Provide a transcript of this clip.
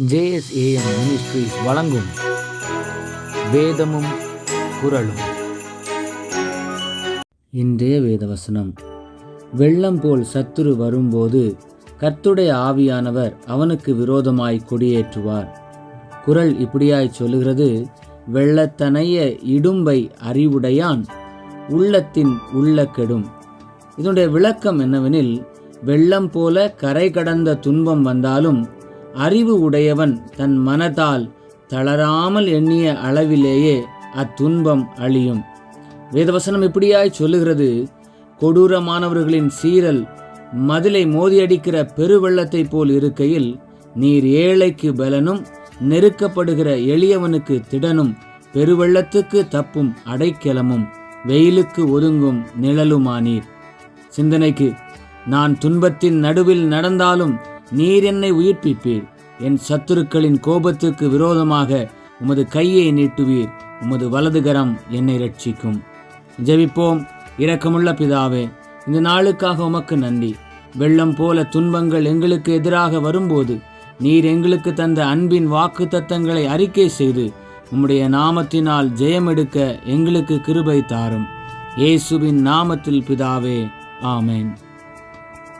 JSAM ministries வழங்கும் வேதமும் குரலும் இன்றைய வேதவசனம். வெள்ளம் போல் சத்துரு வரும்போது கர்த்துடைய ஆவியானவர் அவனுக்கு விரோதமாய் கொடியேற்றுவார். குரல் இப்படியாய் சொல்லுகிறது வெள்ளத்தனைய இடும்பை அறிவுடையான் உள்ளத்தின் உள்ள கெடும் இதனுடைய விளக்கம் என்னவெனில் வெள்ளம் போல கரை கடந்த துன்பம் வந்தாலும் அறிவு உடையவன் தன் மனதால் தளராமல் எண்ணிய அளவிலேயே அத்துன்பம் அழியும். வேதவசனம் இப்படியாய் சொல்லுகிறது கொடூரமானவர்களின் சீரல் மதிலை மோதியடிக்கிற பெருவெள்ளத்தைப் போல் இருக்கையில் நீர் ஏழைக்கு பலனும் நெருக்கப்படுகிற எளியவனுக்கு திடனும் பெருவெள்ளத்துக்கு தப்பும் அடைக்கலமும் வெயிலுக்கு ஒதுங்கும் நிழலுமானீர். சிந்தனைக்கு நான் துன்பத்தின் நடுவில் நடந்தாலும் நீர் என்னை உயிர்ப்பிப்பீர். என் சத்துருக்களின் கோபத்திற்கு விரோதமாக உமது கையை நீட்டுவீர். உமது வலதுகரம் என்னை ரட்சிக்கும் ஜெபிப்போம். இரக்கமுள்ள பிதாவே இந்த நாளுக்காக உமக்கு நன்றி. வெள்ளம் போல துன்பங்கள் எங்களுக்கு எதிராக வரும்போது நீர் எங்களுக்கு தந்த அன்பின் வாக்கு தத்தங்களை அறிக்கை செய்து உம்முடைய நாமத்தினால் ஜெயம் எடுக்க எங்களுக்கு கிருபை தாரும். இயேசுவின் நாமத்தில் பிதாவே ஆமேன்.